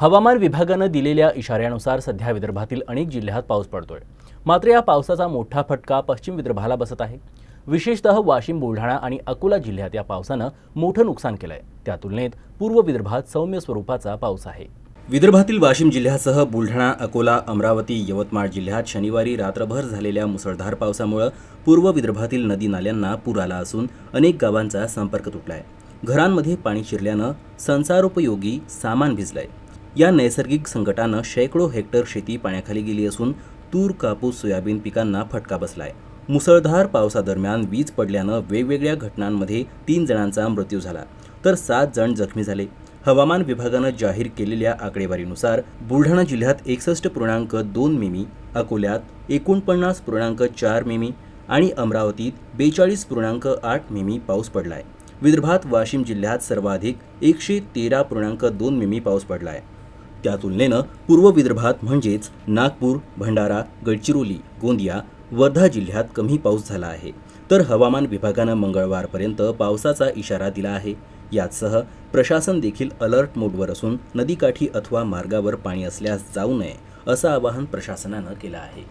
हवामान विभागानं दिलेल्या इशाऱ्यानुसार सध्या विदर्भातील अनेक जिल्ह्यात पाऊस पडतोय. मात्र या पावसाचा मोठा फटका पश्चिम विदर्भाला बसत आहे. विशेषतः वाशिम बुलढाणा आणि अकोला जिल्ह्यात या पावसानं मोठं नुकसान केलंय. त्या तुलनेत पूर्व विदर्भात सौम्य स्वरूपाचा पाऊस आहे. विदर्भातील वाशिम जिल्ह्यासह बुलढाणा अकोला अमरावती यवतमाळ जिल्ह्यात शनिवारी रात्रभर झालेल्या मुसळधार पावसामुळं पूर्व विदर्भातील नदी नाल्यांना पूर आला असून अनेक गावांचा संपर्क तुटलाय. घरांमध्ये पाणी शिरल्यानं संसारोपयोगी सामान भिजलंय. या नैसर्गिक संकटानं शेकडो हेक्टर शेती पाण्याखाली गेली असून तूर कापूस सोयाबीन पिकांना फटका बसलाय. मुसळधार पावसादरम्यान वीज पडल्यानं वेगवेगळ्या घटनांमध्ये तीन जणांचा मृत्यू झाला तर सात जण जखमी झाले. हवामान विभागानं जाहीर केलेल्या आकडेवारीनुसार बुलढाणा जिल्ह्यात एकसष्ट पूर्णांक दोन मिमी अकोल्यात एकोणपन्नास पूर्णांक चार मिमी आणि अमरावतीत बेचाळीस पूर्णांक आठ मिमी पाऊस पडलाय. विदर्भात वाशिम जिल्ह्यात सर्वाधिक एकशे तेरा पूर्णांक दोन मिमी पाऊस पडलाय. त्या तुलनेनं पूर्व विदर्भात म्हणजेच नागपूर भंडारा गडचिरोली गोंदिया वर्धा जिल्ह्यात कमी पाऊस झाला आहे. तर हवामान विभागानं मंगळवारपर्यंत पावसाचा इशारा दिला आहे. याचसह प्रशासन देखील अलर्ट मोडवर असून नदीकाठी अथवा मार्गावर पाणी असल्यास जाऊ नये असं आवाहन प्रशासनानं केलं आहे.